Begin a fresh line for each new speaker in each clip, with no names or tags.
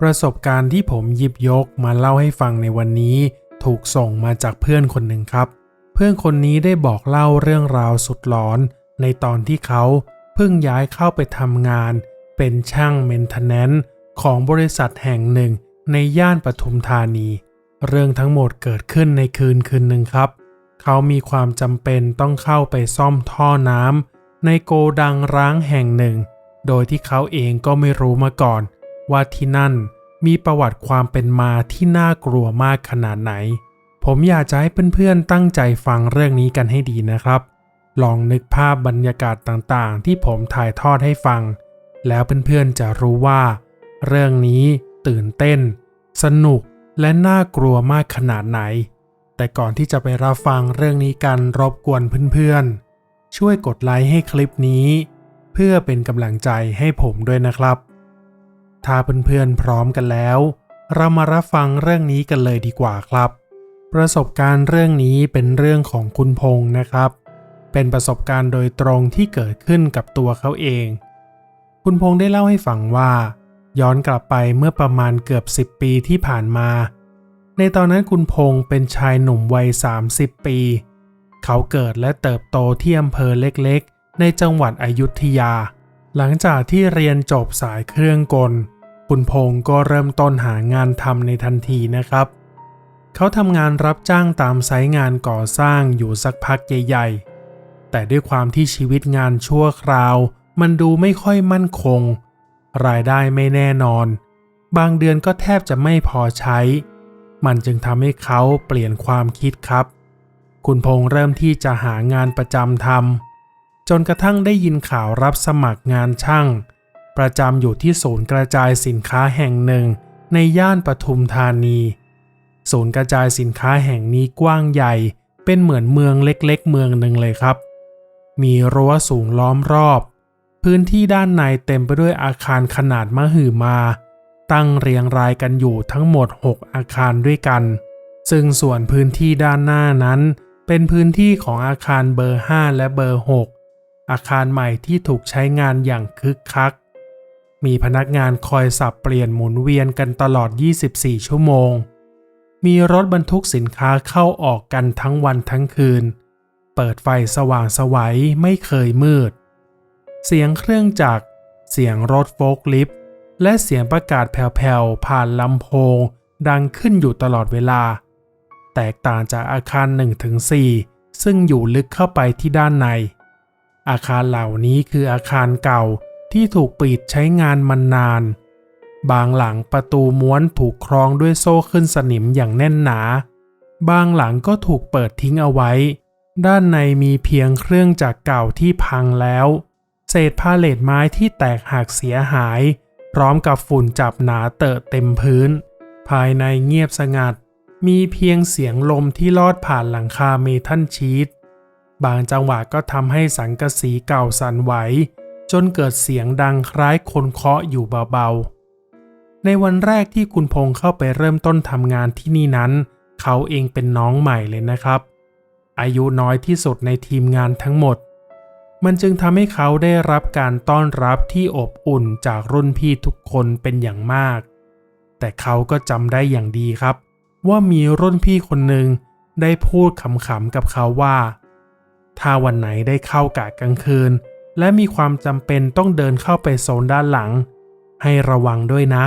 ประสบการณ์ที่ผมหยิบยกมาเล่าให้ฟังในวันนี้ ถูกส่งมาจากเพื่อนคนหนึ่งครับ เพื่อนคนนี้ได้บอกเล่าเรื่องราวสุดหลอน ในตอนที่เขาเพิ่งย้ายเข้าไปทำงาน เป็นช่างเมนเทนแนนซ์ของบริษัทแห่งหนึ่ง ในย่านปทุมธานี เรื่องทั้งหมดเกิดขึ้นในคืนคืนหนึ่งครับ เขามีความจำเป็นต้องเข้าไปซ่อมท่อน้ำในโกดังร้างแห่งหนึ่ง โดยที่เขาเองก็ไม่รู้มาก่อน ว่าที่นั่น มีประวัติความเป็นมาที่น่ากลัวมากขนาดไหน ผมอยากจะให้เพื่อนๆตั้งใจฟังเรื่องนี้กันให้ดีนะครับ ลองนึกภาพบรรยากาศต่างๆ ที่ผมถ่ายทอดให้ฟัง แล้วเพื่อนๆจะรู้ว่า เรื่องนี้ตื่นเต้น สนุกและน่ากลัวมากขนาดไหน แต่ก่อนที่จะไปรับฟังเรื่องนี้กันรบกวนเพื่อนๆ ช่วยกดไลค์ให้คลิปนี้ เพื่อเป็นกำลังใจให้ผมด้วยนะครับ ถ้าเพื่อนๆพร้อมกันแล้ว เรามารับฟังเรื่องนี้กันเลยดีกว่าครับ ประสบการณ์เรื่องนี้เป็นเรื่องของคุณพงษ์นะครับ เป็นประสบการณ์โดยตรงที่เกิดขึ้นกับตัวเขาเอง คุณพงษ์ได้เล่าให้ฟังว่า ย้อนกลับไปเมื่อประมาณเกือบ 10 ปีที่ผ่านมา ในตอนนั้นคุณพงษ์เป็นชายหนุ่มวัย 30 ปี เขาเกิดและเติบโตที่อำเภอเล็กๆ ในจังหวัดอยุธยา หลังจากที่เรียนจบสายเครื่องกล คุณพงษ์ก็เริ่มต้นหางานทำในทันทีนะครับ เขาทำงานรับจ้างตามไซต์งานก่อสร้างอยู่สักพักใหญ่ ๆ แต่ด้วยความที่ชีวิตงานชั่วคราว มันดูไม่ค่อยมั่นคง รายได้ไม่แน่นอน บางเดือนก็แทบจะไม่พอใช้ มันจึงทำให้เขาเปลี่ยนความคิดครับ คุณพงษ์เริ่มที่จะหางานประจำทำจนกระทั่งได้ยินข่าวรับสมัครงานช่าง ประจำอยู่ที่ศูนย์กระจายสินค้าแห่งหนึ่ง ในย่านปทุมธานี ศูนย์กระจายสินค้าแห่งนี้กว้างใหญ่เป็นเหมือนเมืองเล็กๆ เมืองหนึ่งเลยครับ มีรั้วสูงล้อมรอบ พื้นที่ด้านในเต็มไปด้วยอาคารขนาดมหึมา ตั้งเรียงรายกันอยู่ทั้งหมด 6 อาคารด้วยกัน ซึ่งส่วนพื้นที่ด้านหน้านั้น เป็นพื้นที่ของอาคารเบอร์ 5 และเบอร์ 6 อาคารใหม่ที่ถูกใช้งานอย่างคึกคัก มีพนักงานคอยสับเปลี่ยนหมุนเวียนกันตลอด 24 ชั่วโมง มีรถบรรทุกสินค้าเข้าออกกันทั้งวันทั้งคืน เปิดไฟสว่างสวัยไม่เคยมืด เสียงเครื่องจักร เสียงรถโฟล์คลิฟต์และเสียงประกาศแผ่วๆ ผ่านลำโพง ดังขึ้นอยู่ตลอดเวลา แตกต่างจากอาคาร 1-4 ซึ่งอยู่ลึกเข้าไปที่ด้านใน อาคารเหล่านี้คืออาคารเก่า ที่ถูกปิดใช้งานมานาน บางหลังประตูม้วนถูกคล้องด้วยโซ่ขึ้นสนิมอย่างแน่นหนา บางหลังก็ถูกเปิดทิ้งเอาไว้ ด้านในมีเพียงเครื่องจักรเก่าที่พังแล้ว เศษพาเลตไม้ที่แตกหักเสียหาย พร้อมกับฝุ่นจับหนาเตอะเต็มพื้น ภายในเงียบสงัด มีเพียงเสียงลมที่ลอดผ่านหลังคาเมทัลชีตบางจังหวะก็ทำให้สังกะสีเก่าสั่นไหว จนเกิดเสียงดังคล้ายคนเคาะอยู่เบาๆ ในวันแรกที่คุณพงษ์เข้าไปเริ่มต้นทำงานที่นี่นั้น เขาเองเป็นน้องใหม่เลยนะครับ อายุน้อยที่สุดในทีมงานทั้งหมด มันจึงทำให้เขาได้รับการต้อนรับที่อบอุ่นจากรุ่นพี่ทุกคนเป็นอย่างมาก แต่เขาก็จำได้อย่างดีครับ ว่ามีรุ่นพี่คนหนึ่งได้พูดขำๆกับเขาว่า ถ้าวันไหนได้เข้ากะกลางคืน และมีความจำเป็นต้องเดินเข้าไปโซนด้านหลัง ให้ระวังด้วยนะ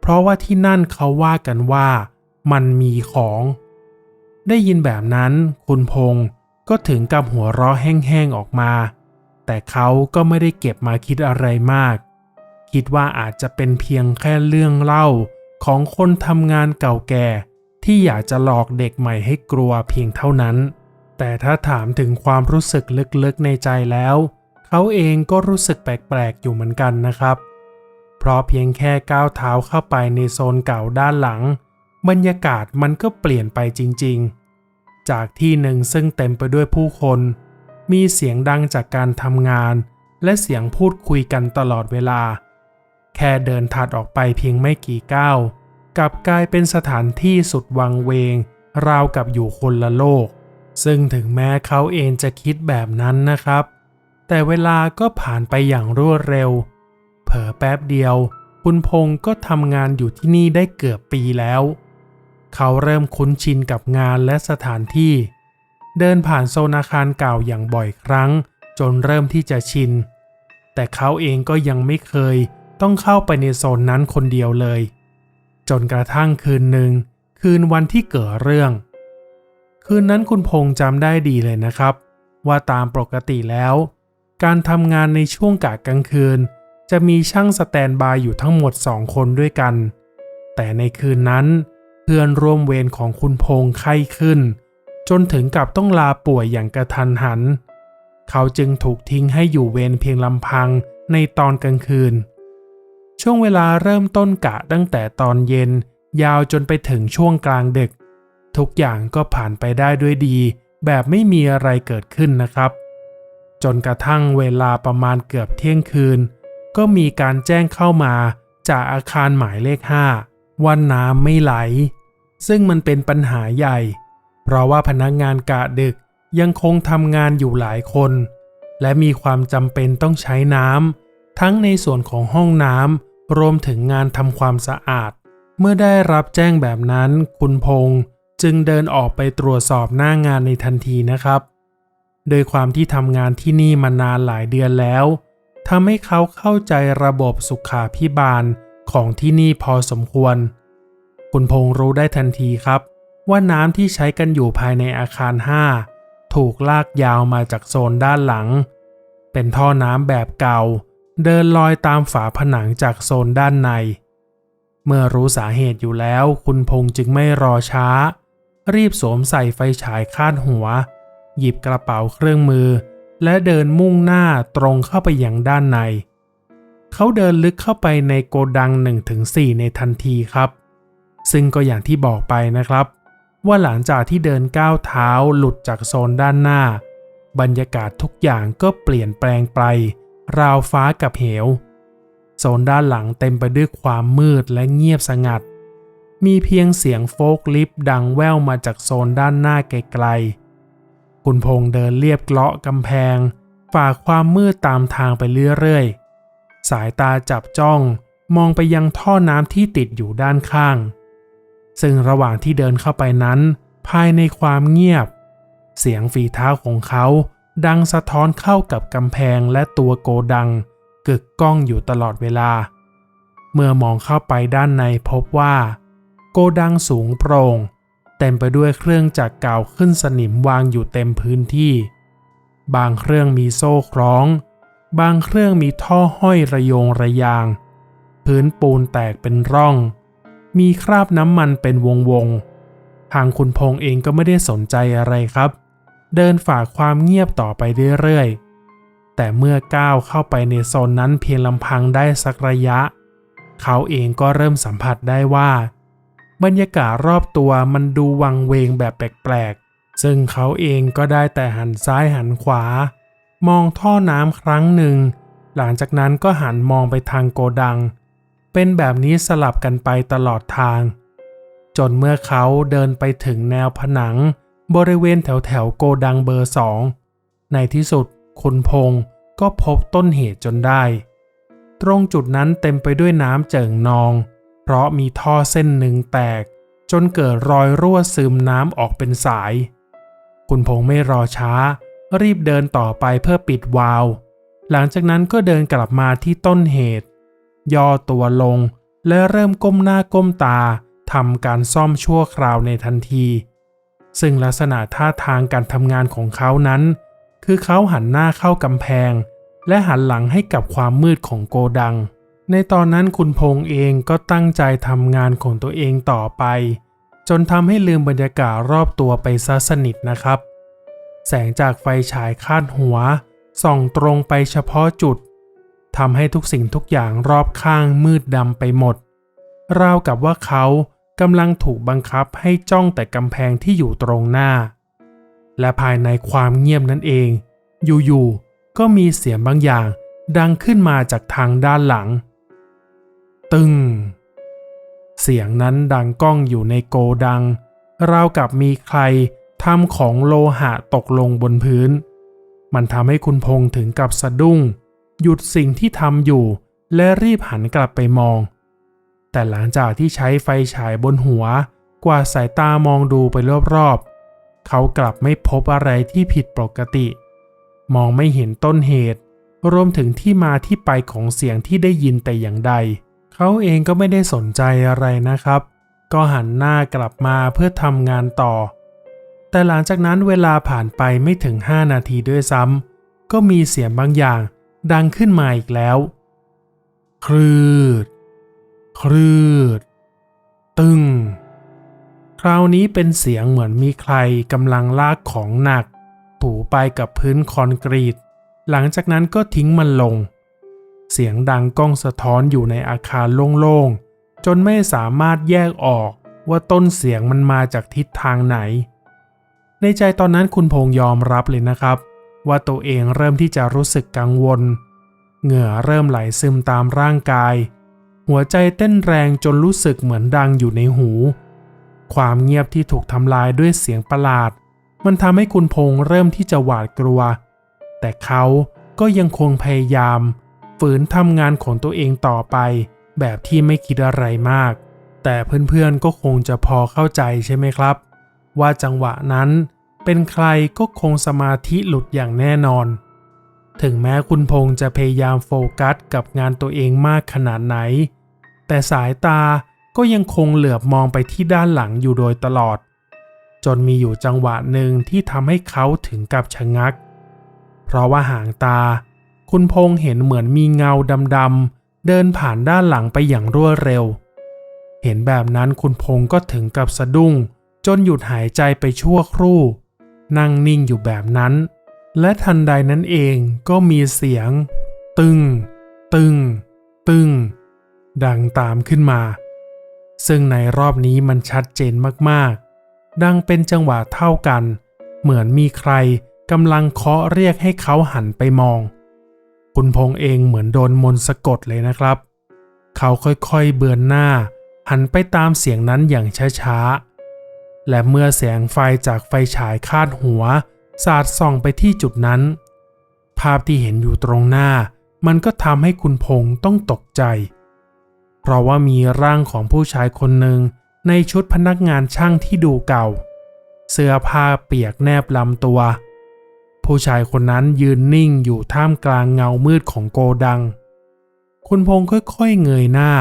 เพราะว่าที่นั่นเขาว่ากันว่ามันมีของ ได้ยินแบบนั้น คุณพงษ์ก็ถึงกับหัวเราะแห้งๆออกมา แต่เขาก็ไม่ได้เก็บมาคิดอะไรมาก คิดว่าอาจจะเป็นเพียงแค่เรื่องเล่าของคนทำงานเก่าแก่ ที่อยากจะหลอกเด็กใหม่ให้กลัวเพียงเท่านั้น แต่ถ้าถามถึงความรู้สึกลึกๆในใจแล้ว เขาเองก็รู้สึกแปลกๆอยู่เหมือนกันนะครับ เพราะเพียงแค่ก้าวเท้าเข้าไปในโซนเก่าด้านหลัง บรรยากาศมันก็เปลี่ยนไปจริงๆ จากที่หนึ่งซึ่งเต็มไปด้วยผู้คน มีเสียงดังจากการทำงาน และเสียงพูดคุยกันตลอดเวลา แค่เดินถัดออกไปเพียงไม่กี่ก้าวกลับกลายเป็นสถานที่สุดวังเวง ราวกับอยู่คนละโลก ซึ่งถึงแม้เขาเองจะคิดแบบนั้นนะครับ แต่เวลาก็ผ่านไปอย่างรวดเร็ว เผลอแป๊บเดียวคุคุณพงศ์ก็ทำงานอยู่ที่นี่ได้เกือบปีแล้ว เขาเริ่มคุ้นชินกับงานและสถานที่ เดินผ่านโซนอาคารเก่าอย่างบ่อยครั้ง จนเริ่มที่จะชิน แต่เขาเองก็ยังไม่เคยต้องเข้าไปในโซนนั้นคนเดียวเลย จนกระทั่งคืนหนึ่ง คืนวันที่เกิดเรื่อง คืนนั้นคุณพงษ์จำได้ดีเลยนะครับ ว่าตามปกติแล้ว การทำงานในช่วงกะกลางคืน จะมีช่างสแตนบายอยู่ทั้งหมดสองคนด้วยกัน แต่ในคืนนั้น เพื่อนร่วมเวรของคุณพงษ์ไข้ขึ้น จนถึงกับต้องลาป่วยอย่างกระทันหัน เขาจึงถูกทิ้งให้อยู่เวรเพียงลำพังในตอนกลางคืน ช่วงเวลาเริ่มต้นกะตั้งแต่ตอนเย็น ยาวจนไปถึงช่วงกลางดึก ทุกอย่างก็ผ่านไปได้ด้วยดี แบบไม่มีอะไรเกิดขึ้นนะครับ จนกระทั่งเวลาประมาณเกือบเที่ยงคืน ก็มีการแจ้งเข้ามาจากอาคารหมายเลข 5 ว่าน้ำไม่ไหล ซึ่งมันเป็นปัญหาใหญ่ เพราะว่าพนักงานกะดึกยังคงทำงานอยู่หลายคน และมีความจำเป็นต้องใช้น้ำทั้งในส่วนของห้องน้ำรวมถึงงานทำความสะอาด เมื่อได้รับแจ้งแบบนั้น คุณพงษ์จึงเดินออกไปตรวจสอบหน้างานในทันทีนะครับ โดยความที่ทำงานที่นี่มานานหลายเดือนแล้วทำให้เขาเข้าใจระบบสุขาพิบาลของที่นี่พอสมควร คุณพงษ์รู้ได้ทันทีครับ ว่าน้ำที่ใช้กันอยู่ภายในอาคาร 5 ถูกลากยาวมาจากโซนด้านหลัง เป็นท่อน้ำแบบเก่า เดินลอยตามฝาผนังจากโซนด้านใน เมื่อรู้สาเหตุอยู่แล้ว คุณพงษ์จึงไม่รอช้า รีบสวมใส่ไฟฉายคาดหัว หยิบกระเป๋าเครื่องมือ และเดินมุ่งหน้าตรงเข้าไปอยังด้านใน เขาเดินลึกเข้าไปในโกดัง 1-4 ในทันทีครับ ซึ่งก็อย่างที่บอกไปนะครับ ว่าหลังจากที่เดินก้าวเท้าหลุดจากโซนด้านหน้า บรรยากาศทุกอย่างก็เปลี่ยนแปลงไป ราวฟ้ากับเหว โซนด้านหลังเต็มไปด้วยความมืดและเงียบสงัดมีเพียงเสียงโฟกลิฟดังแว่วมาจากโซนด้านหน้าไกล คุณพงษ์เดินเลียบเลาะกำแพง ฝ่าความมืดตามทางไปเรื่อยๆ สายตาจับจ้องมองไปยังท่อน้ำที่ติดอยู่ด้านข้าง ซึ่งระหว่างที่เดินเข้าไปนั้น ภายในความเงียบ เสียงฝีเท้าของเขาดังสะท้อนเข้ากับกำแพงและตัวโกดัง กึกก้องอยู่ตลอดเวลา เมื่อมองเข้าไปด้านในพบว่า โกดังสูงโปร่ง เต็มไปด้วยเครื่องจักรเก่าขึ้นสนิมวางอยู่เต็มพื้นที่ บางเครื่องมีโซ่คล้อง บางเครื่องมีท่อห้อยระโยงระยาง พื้นปูนแตกเป็นร่อง มีคราบน้ำมันเป็นวงวงๆทางคุณพงษ์เองก็ไม่ได้สนใจอะไรครับ เดินฝ่าความเงียบต่อไปเรื่อยๆ แต่เมื่อก้าวเข้าไปในโซนนั้นเพียงลำพังได้สักระยะ เขาเองก็เริ่มสัมผัสได้ว่า บรรยากาศรอบตัวมันดูวังเวงแบบแปลกๆ ซึ่งเขาเองก็ได้แต่หันซ้ายหันขวา มองท่อน้ำครั้งหนึ่ง หลังจากนั้นก็หันมองไปทางโกดัง เป็นแบบนี้สลับกันไปตลอดทาง จนเมื่อเขาเดินไปถึงแนวผนัง บริเวณแถวแถวๆโกดังเบอร์สองในที่สุดคุณพงษ์ก็พบต้นเหตุจนได้ ตรงจุดนั้นเต็มไปด้วยน้ำเจิ่งนอง เพราะมีท่อเส้นหนึ่งแตก จนเกิดรอยรั่วซึมน้ำออกเป็นสาย คุณพงษ์ไม่รอช้า รีบเดินต่อไปเพื่อปิดวาล์วหลังจากนั้นก็เดินกลับมาที่ต้นเหตุ ย่อตัวลงและเริ่มก้มหน้าก้มตาทำการซ่อมชั่วคราวในทันที ซึ่งลักษณะท่าทางการทำงานของเขานั้น คือเขาหันหน้าเข้ากำแพง และหันหลังให้กับความมืดของโกดัง ในตอนนั้นคุณพงษ์เองก็ตั้งใจทำงานของตัวเองต่อไป จนทำให้ลืมบรรยากาศรอบตัวไปซะสนิทนะครับ แสงจากไฟฉายคาดหัว ส่องตรงไปเฉพาะจุดทำให้ทุกสิ่งทุกอย่างรอบข้างมืดดำไปหมด ราวกับว่าเขากำลังถูกบังคับให้จ้องแต่กำแพงที่อยู่ตรงหน้า และภายในความเงียบนั่นเอง อยู่ๆก็มีเสียงบางอย่างดังขึ้นมาจากทางด้านหลัง ตึง เสียงนั้นดังก้องอยู่ในโกดัง ราวกับมีใครทำของโลหะตกลงบนพื้น มันทำให้คุณพงษ์ถึงกับสะดุ้ง หยุดสิ่งที่ทำอยู่ และรีบหันกลับไปมอง แต่หลังจากที่ใช้ไฟฉายบนหัว กวาดสายตามองดูไปรอบๆ เขากลับไม่พบอะไรที่ผิดปกติ มองไม่เห็นต้นเหตุ รวมถึงที่มาที่ไปของเสียงที่ได้ยินแต่อย่างใด เขาเองก็ไม่ได้สนใจอะไรนะครับ ก็หันหน้ากลับมาเพื่อทำงานต่อ แต่หลังจากนั้นเวลาผ่านไปไม่ถึง 5 นาทีด้วยซ้ำก็มีเสียงบางอย่างดังขึ้นมาอีกแล้ว คลืด คลืด ตึง คราวนี้เป็นเสียงเหมือนมีใครกำลังลากของหนัก ถูไปกับพื้นคอนกรีต หลังจากนั้นก็ทิ้งมันลง เสียงดังก้องสะท้อนอยู่ในอาคารโล่งๆ จนไม่สามารถแยกออกว่าต้นเสียงมันมาจากทิศทางไหน ในใจตอนนั้นคุณพงษ์ยอมรับเลยนะครับ ว่าตัวเองเริ่มที่จะรู้สึกกังวล เหงื่อเริ่มไหลซึมตามร่างกาย หัวใจเต้นแรงจนรู้สึกเหมือนดังอยู่ในหู ความเงียบที่ถูกทำลายด้วยเสียงประหลาด มันทำให้คุณพงษ์เริ่มที่จะหวาดกลัว แต่เขาก็ยังคงพยายาม ฝืนทำงานของตัวเองต่อไป แบบที่ไม่คิดอะไรมาก แต่เพื่อนๆก็คงจะพอเข้าใจใช่ไหมครับ ว่าจังหวะนั้นเป็นใครก็คงสมาธิหลุดอย่างแน่นอน ถึงแม้คุณพงษ์จะพยายามโฟกัสกับงานตัวเองมากขนาดไหน แต่สายตาก็ยังคงเหลือบมองไปที่ด้านหลังอยู่โดยตลอด จนมีอยู่จังหวะหนึ่งที่ทำให้เขาถึงกับชะงัก เพราะว่าหางตา คุณพงษ์เห็นเหมือนมีเงาดำๆเดินผ่านด้านหลังไปอย่างรวดเร็ว เห็นแบบนั้นคุณพงษ์ก็ถึงกับสะดุ้ง จนหยุดหายใจไปชั่วครู่ นั่งนิ่งอยู่แบบนั้น และทันใดนั้นเองก็มีเสียง ตึง ตึง ตึง ดังตามขึ้นมา ซึ่งในรอบนี้มันชัดเจนมากๆ ดังเป็นจังหวะเท่ากัน เหมือนมีใครกำลังเคาะเรียกให้เขาหันไปมอง คุณพงษ์เองเหมือนโดนมนต์สะกดเลยนะครับ เขาค่อยๆเบือนหน้า หันไปตามเสียงนั้นอย่างช้าๆ และเมื่อแสงไฟจากไฟฉายคาดหัว สาดส่องไปที่จุดนั้น ภาพที่เห็นอยู่ตรงหน้า มันก็ทำให้คุณพงษ์ต้องตกใจ เพราะว่ามีร่างของผู้ชายคนหนึ่งในชุดพนักงานช่างที่ดูเก่า เสื้อผ้าเปียกแนบลำตัว ผู้ชายคนนั้นยืนนิ่งอยู่ท่ามกลางเงามืดของโกดัง คุณพงษ์ค่อยๆเงยหน้า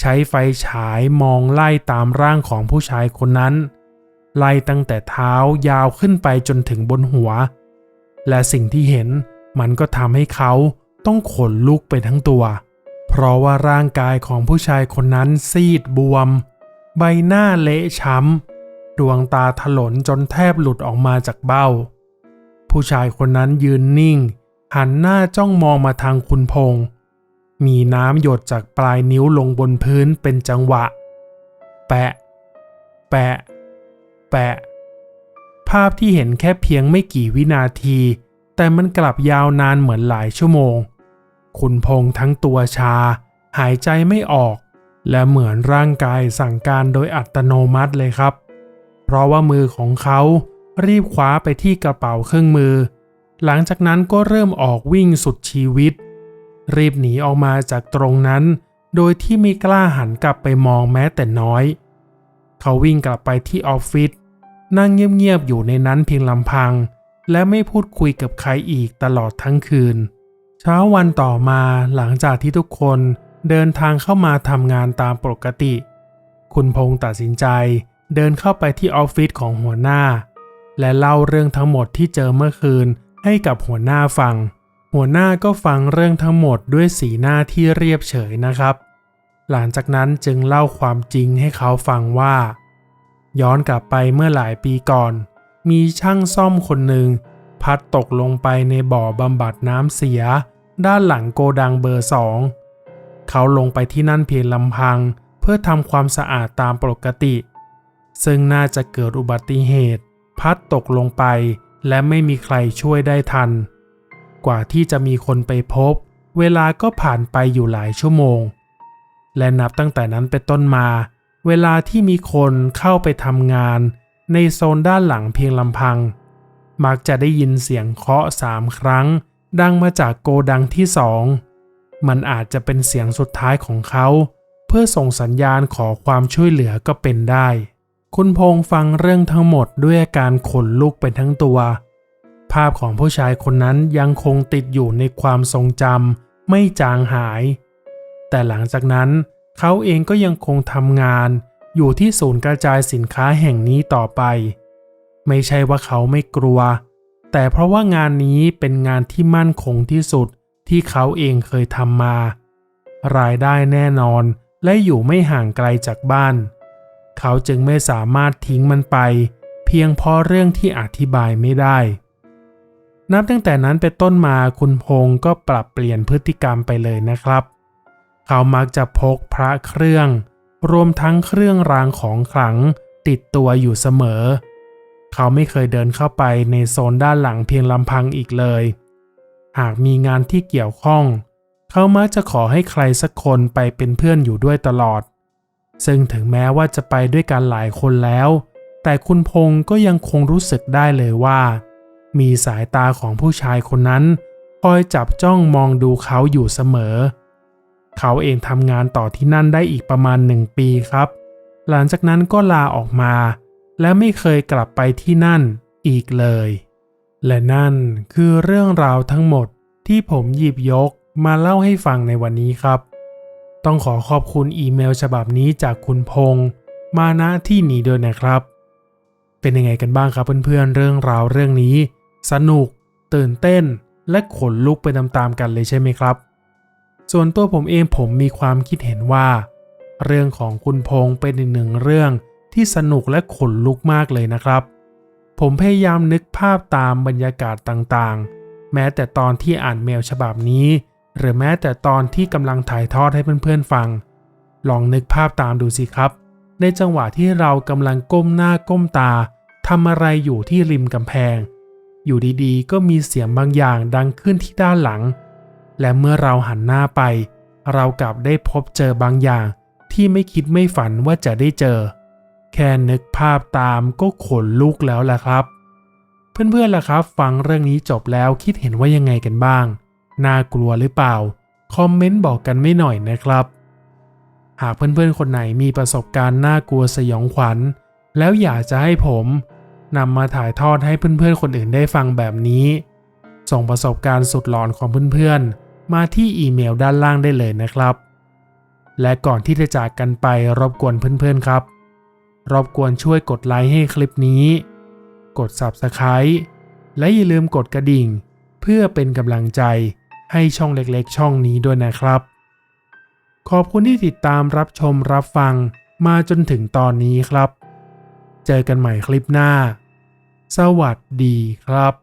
ใช้ไฟฉายมองไล่ตามร่างของผู้ชายคนนั้น ไล่ตั้งแต่เท้ายาวขึ้นไปจนถึงบนหัว และสิ่งที่เห็นมันก็ทำให้เขาต้องขนลุกไปทั้งตัว เพราะว่าร่างกายของผู้ชายคนนั้นซีดบวม ใบหน้าเละช้ำดวงตาถลนจนแทบหลุดออกมาจากเบ้า ผู้ชายคนนั้นยืนนิ่ง หันหน้าจ้องมองมาทางคุณพงษ์มีน้ำหยดจากปลายนิ้วลงบนพื้นเป็นจังหวะ แปะ แปะ แปะ ภาพที่เห็นแค่เพียงไม่กี่วินาที แต่มันกลับยาวนานเหมือนหลายชั่วโมง คุณพงษ์ทั้งตัวชา หายใจไม่ออก และเหมือนร่างกายสั่งการโดยอัตโนมัติเลยครับ เพราะว่ามือของเขา รีบคว้าไปที่กระเป๋าเครื่องมือ หลังจากนั้นก็เริ่มออกวิ่งสุดชีวิต รีบหนีออกมาจากตรงนั้น โดยที่ไม่กล้าหันกลับไปมองแม้แต่น้อย เขาวิ่งกลับไปที่ออฟฟิศนั่งเงียบๆอยู่ในนั้นเพียงลำพัง และไม่พูดคุยกับใครอีกตลอดทั้งคืน เช้าวันต่อมาหลังจากที่ทุกคนเดินทางเข้ามาทำงานตามปกติ คุณพงษ์ตัดสินใจ เดินเข้าไปที่ออฟฟิศของหัวหน้า และเล่าเรื่องทั้งหมดที่เจอเมื่อคืนให้กับหัวหน้าฟัง หัวหน้าก็ฟังเรื่องทั้งหมดด้วยสีหน้าที่เรียบเฉยนะครับ หลังจากนั้นจึงเล่าความจริงให้เขาฟังว่า ย้อนกลับไปเมื่อหลายปีก่อน มีช่างซ่อมคนหนึ่งพัดตกลงไปในบ่อบำบัดน้ำเสีย ด้านหลังโกดังเบอร์สองเขาลงไปที่นั่นเพียงลำพัง เพื่อทำความสะอาดตามปกติ ซึ่งน่าจะเกิดอุบัติเหตุ พัดตกลงไปและไม่มีใครช่วยได้ทัน กว่าที่จะมีคนไปพบ เวลาก็ผ่านไปอยู่หลายชั่วโมง และนับตั้งแต่นั้นเป็นต้นมา เวลาที่มีคนเข้าไปทำงาน ในโซนด้านหลังเพียงลำพัง มักจะได้ยินเสียงเคาะสามครั้ง ดังมาจากโกดังที่สองมันอาจจะเป็นเสียงสุดท้ายของเขา เพื่อส่งสัญญาณขอความช่วยเหลือก็เป็นได้ คุณพงษ์ฟังเรื่องทั้งหมดด้วยอาการขนลุกไปทั้งตัว ภาพของผู้ชายคนนั้นยังคงติดอยู่ในความทรงจำไม่จางหาย แต่หลังจากนั้นเขาเองก็ยังคงทำงาน อยู่ที่ศูนย์กระจายสินค้าแห่งนี้ต่อไป ไม่ใช่ว่าเขาไม่กลัว แต่เพราะว่างานนี้เป็นงานที่มั่นคงที่สุดที่เขาเองเคยทำมา รายได้แน่นอนและอยู่ไม่ห่างไกลจากบ้านเขาจึงไม่สามารถทิ้งมันไป เพียงเพราะเรื่องที่อธิบายไม่ได้ นับตั้งแต่นั้นเป็นต้นมาคุณพงศ์ก็ปรับเปลี่ยนพฤติกรรมไปเลยนะครับ เขามักจะพกพระเครื่อง รวมทั้งเครื่องรางของขลังติดตัวอยู่เสมอ เขาไม่เคยเดินเข้าไปในโซนด้านหลังเพียงลำพังอีกเลย หากมีงานที่เกี่ยวข้อง เขามักจะขอให้ใครสักคนไปเป็นเพื่อนอยู่ด้วยตลอด ซึ่งถึงแม้ว่าจะไปด้วยกันหลายคนแล้ว แต่คุณพงศ์ก็ยังคงรู้สึกได้เลยว่า มีสายตาของผู้ชายคนนั้นคอยจับจ้องมองดูเขาอยู่เสมอ เขาเองทำงานต่อที่นั่นได้อีกประมาณหนึ่งปีครับ หลังจากนั้นก็ลาออกมา และไม่เคยกลับไปที่นั่นอีกเลย และนั่นคือเรื่องราวทั้งหมดที่ผมหยิบยกมาเล่าให้ฟังในวันนี้ครับ ต้องขอขอบคุณอีเมลฉบับนี้จากคุณพงษ์มาณที่หนี้ด้วยนะครับ เป็นยังไงกันบ้างครับเพื่อนๆเรื่องราวเรื่องนี้ สนุก ตื่นเต้น และขนลุกไปตามๆกันเลยใช่ไหมครับ ส่วนตัวผมเองผมมีความคิดเห็นว่า เรื่องของคุณพงษ์เป็นอีกหนึ่งเรื่องที่สนุกและขนลุกมากเลยนะครับ ผมพยายามนึกภาพตามบรรยากาศต่างๆ แม้แต่ตอนที่อ่านเมลฉบับนี้ หรือแม้แต่ตอนที่กำลังถ่ายทอดให้เพื่อนๆฟัง ลองนึกภาพตามดูสิครับ ในจังหวะที่เรากำลังก้มหน้าก้มตาทำอะไรอยู่ที่ริมกำแพง อยู่ดีๆ ก็มีเสียงบางอย่างดังขึ้นที่ด้านหลัง และเมื่อเราหันหน้าไป เรากลับได้พบเจอบางอย่าง ที่ไม่คิดไม่ฝันว่าจะได้เจอ แค่นึกภาพตามก็ขนลุกแล้วล่ะครับ เพื่อนๆล่ะครับ ฟังเรื่องนี้จบแล้วคิดเห็นว่ายังไงกันบ้าง น่ากลัวหรือเปล่า คอมเมนต์บอกกันไม่หน่อยนะครับ หากเพื่อนๆคนไหนมีประสบการณ์น่ากลัวสยองขวัญ แล้วอยากจะให้ผมนำมาถ่ายทอดให้เพื่อนๆคนอื่นได้ฟังแบบนี้ ส่งประสบการณ์สุดหลอนของเพื่อนๆ มาที่อีเมลด้านล่างได้เลยนะครับ และก่อนที่จะจากกันไปรบกวนเพื่อนๆครับ รบกวนช่วยกดไลค์ให้คลิปนี้ กด Subscribe และอย่าลืมกดกระดิ่ง เพื่อเป็นกำลังใจ ให้ช่องเล็กๆ ช่องนี้ด้วยนะครับ ขอบคุณที่ติดตามรับชมรับฟังมาจนถึงตอนนี้ครับ เจอกันใหม่คลิปหน้า สวัสดีครับ